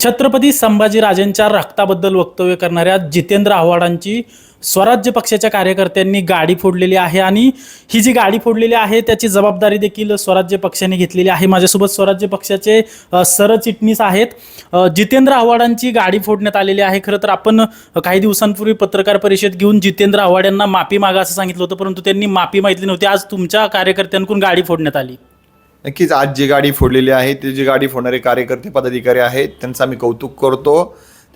छत्रपती संभाजीराजेंच्या रक्ताबद्दल वक्तव्य करणाऱ्या जितेंद्र आव्हाडांची स्वराज्य पक्षाच्या कार्यकर्त्यांनी गाडी फोडलेली आहे आणि ही जी गाडी फोडलेली आहे त्याची जबाबदारी देखील स्वराज्य पक्षाने घेतलेली आहे. माझ्यासोबत स्वराज्य पक्षाचे सरचिटणीस आहेत. जितेंद्र आव्हाडांची गाडी फोडण्यात आलेली आहे. खरं तर आपण काही दिवसांपूर्वी पत्रकार परिषद घेऊन जितेंद्र आव्हाड यांना माफी मागा असं सांगितलं होतं परंतु त्यांनी माफी मागितली नव्हती. आज तुमच्या कार्यकर्त्यांकडून गाडी फोडण्यात आली. नक्कीच आज जी गाडी फोडलेली आहे ते जी गाडी फोडणारे कार्यकर्ते पदाधिकारी आहेत त्यांचं आम्ही कौतुक करतो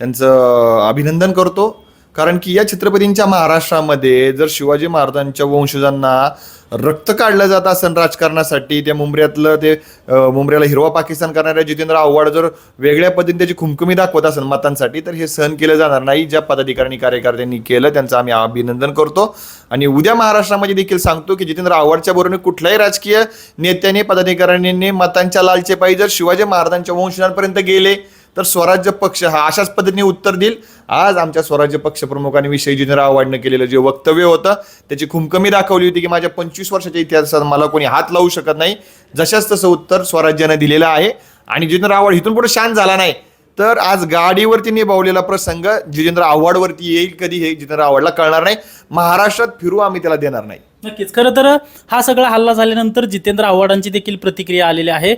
त्यांचं अभिनंदन करतो. कारण की या छत्रपतींच्या महाराष्ट्रामध्ये जर शिवाजी महाराजांच्या वंशजांना रक्त काढलं जात असेल राजकारणासाठी त्या मुंबऱ्यातलं ते मुंबऱ्याला हिरवा पाकिस्तान करणाऱ्या जितेंद्र आव्हाड जर वेगळ्या पद्धतीने त्याची खुमखुमी दाखवत असेल मतांसाठी तर हे सहन केलं जाणार नाही. ज्या पदाधिकाऱ्यांनी कार्यकर्त्यांनी केलं त्यांचं आम्ही अभिनंदन करतो. आणि उद्या महाराष्ट्रामध्ये देखील सांगतो की जितेंद्र आव्हाडच्या बरोबर कुठल्याही राजकीय नेत्याने पदाधिकाऱ्यांनी मतांच्या लालचेपायी जर शिवाजी महाराजांच्या वंशजांपर्यंत गेले तर स्वराज्य पक्ष हा अशाच पद्धतीने उत्तर देईल. आज आमच्या स्वराज्य पक्ष प्रमुखांनी विषयी जितेंद्र आव्हाडनं केलेलं जे वक्तव्य होतं त्याची खुमकमी दाखवली होती की माझ्या पंचवीस वर्षाच्या इतिहासात मला कोणी हात लावू शकत नाही. जशाच तसं उत्तर स्वराज्यानं दिलेलं आहे. आणि जितेंद्र आव्हाड इथून पुढे शांत झाला नाही. तर आज गाडीवरती निभावलेला प्रसंग जितेंद्र आव्हाडवरती येईल कधी हे जितेंद्र आव्हाडला कळणार नाही. महाराष्ट्रात फिरू आम्ही त्याला देणार नाही. नक्कीच. खरं तर हा सगळा हल्ला झाल्यानंतर जितेंद्र आव्हाडांची देखील प्रतिक्रिया आलेली आहे.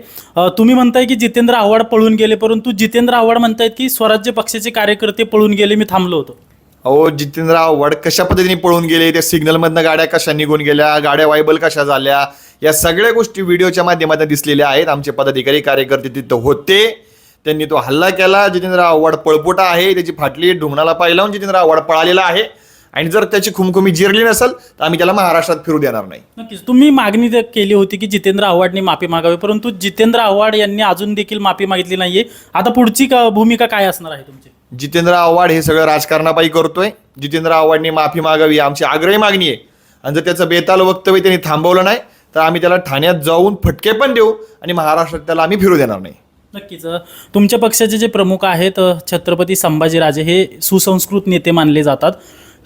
तुम्ही म्हणताय की जितेंद्र आव्हाड पळून गेले परंतु जितेंद्र आव्हाड म्हणतायत की स्वराज्य पक्षाचे कार्यकर्ते पळून गेले मी थांबलो होतो. अहो जितेंद्र आव्हाड कशा पद्धतीने पळून गेले त्या सिग्नलमधनं गाड्या कशा निघून गेल्या गाड्या वायबल कशा झाल्या या सगळ्या गोष्टी व्हिडिओच्या माध्यमातून दिसलेल्या आहेत. आमचे पदाधिकारी कार्यकर्ते तिथं होते. त्यांनी तो हल्ला केला. जितेंद्र आव्हाड पळपुटा आहे त्याची फाटली ढुंगणाला पाहिला जितेंद्र आव्हाड पळालेला आहे. आणि जर त्याची खुमखुमी जिरली नसेल तर आम्ही त्याला महाराष्ट्रात फिरू देणार नाही. नक्कीच. तुम्ही मागणी ते केली होती की जितेंद्र आव्हाडने माफी मागावी परंतु जितेंद्र आव्हाड यांनी अजून देखील माफी मागितली नाहीये. आता पुढची का- भूमिका काय असणार आहे तुमची? जितेंद्र आव्हाड हे सगळं राजकारणापायी करतोय. जितेंद्र आव्हाडने माफी मागावी आमची आग्रही मागणी आहे. आणि जर त्याचं बेताल वक्तव्य त्यांनी थांबवलं नाही तर आम्ही त्याला ठाण्यात जाऊन फटके पण देऊ आणि महाराष्ट्रात त्याला आम्ही फिरू देणार नाही. नक्कीच. अ, तुमच्या पक्षाचे जे प्रमुख आहेत अ, छत्रपती संभाजीराजे हे सुसंस्कृत नेते मानले जातात.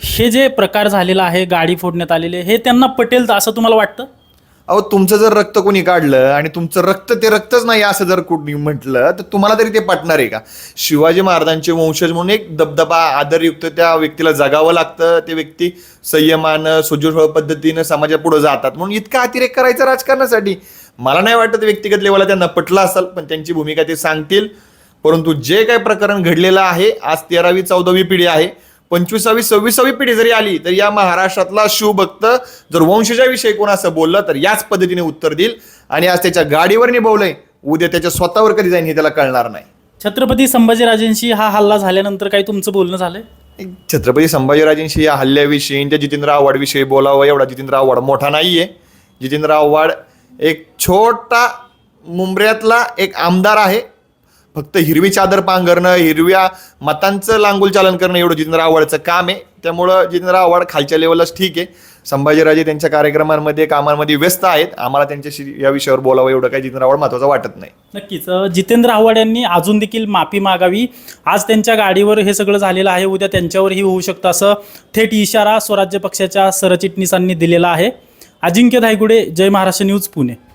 हे जे प्रकार झालेला आहे गाडी फोडण्यात आलेले हे त्यांना पटेल असं तुम्हाला वाटतं? अहो तुमचं जर रक्त कोणी काढलं आणि तुमचं रक्त ते रक्तच नाही असं जर कोणी म्हटलं तर तुम्हाला तरी ते पटणार आहे का? शिवाजी महाराजांचे वंशज म्हणून एक दबदबा आदरयुक्त त्या व्यक्तीला जगावं लागतं. ते व्यक्ती संयमानं सुजोळ पद्धतीनं समाजापुढे पुढे जातात. म्हणून इतका अतिरेक करायचा राजकारणासाठी. मला नाही वाटत व्यक्तिगत लेवलला त्यांना पटलं असेल पण त्यांची भूमिका ते सांगतील. परंतु जे काही प्रकरण घडलेलं आहे आज तेरावी चौदावी पिढी आहे पंचवीसावी सव्वीसावी पिढी जरी आली तर या महाराष्ट्रातला शिवभक्त जर वंशजाविषयी कोण असं बोललं तर याच पद्धतीने उत्तर देईल. आणि आज त्याच्या गाडीवर निभवलंय उद्या त्याच्या स्वतःवर कधी जाईन हे त्याला कळणार नाही. छत्रपती संभाजीराजेंशी हा हल्ला झाल्यानंतर काही तुमचं बोलणं झालंय? छत्रपती संभाजीराजेंशी या हल्ल्याविषयी त्या जितेंद्र आव्हाडविषयी बोलावं एवढा जितेंद्र आव्हाड मोठा नाहीये. जितेंद्र आव्हाड एक छोटा मुंबऱ्यातला एक आमदार आहे. फक्त हिरवी चादर पांघरणं हिरव्या मतांचं लांगुल चालन करणं एवढं जितेंद्र आव्हाडचं काम आहे. त्यामुळं जितेंद्र आव्हाड खालच्या लेवललाच ठीक आहे. संभाजीराजे त्यांच्या कार्यक्रमांमध्ये कामांमध्ये व्यस्त आहेत. आम्हाला त्यांच्याशी या विषयावर बोलावं एवढं काही जितेंद्र आव्हाड महत्वाचं वाटत नाही. नक्कीच. जितेंद्र आव्हाड यांनी अजून देखील माफी मागावी. आज त्यांच्या गाडीवर हे सगळं झालेलं आहे. उद्या त्यांच्यावरही होऊ शकतं असं थेट इशारा स्वराज्य पक्षाच्या सरचिटणीसांनी दिलेला आहे. अजिंक्य धायगुडे जय महाराष्ट्र न्यूज पुणे.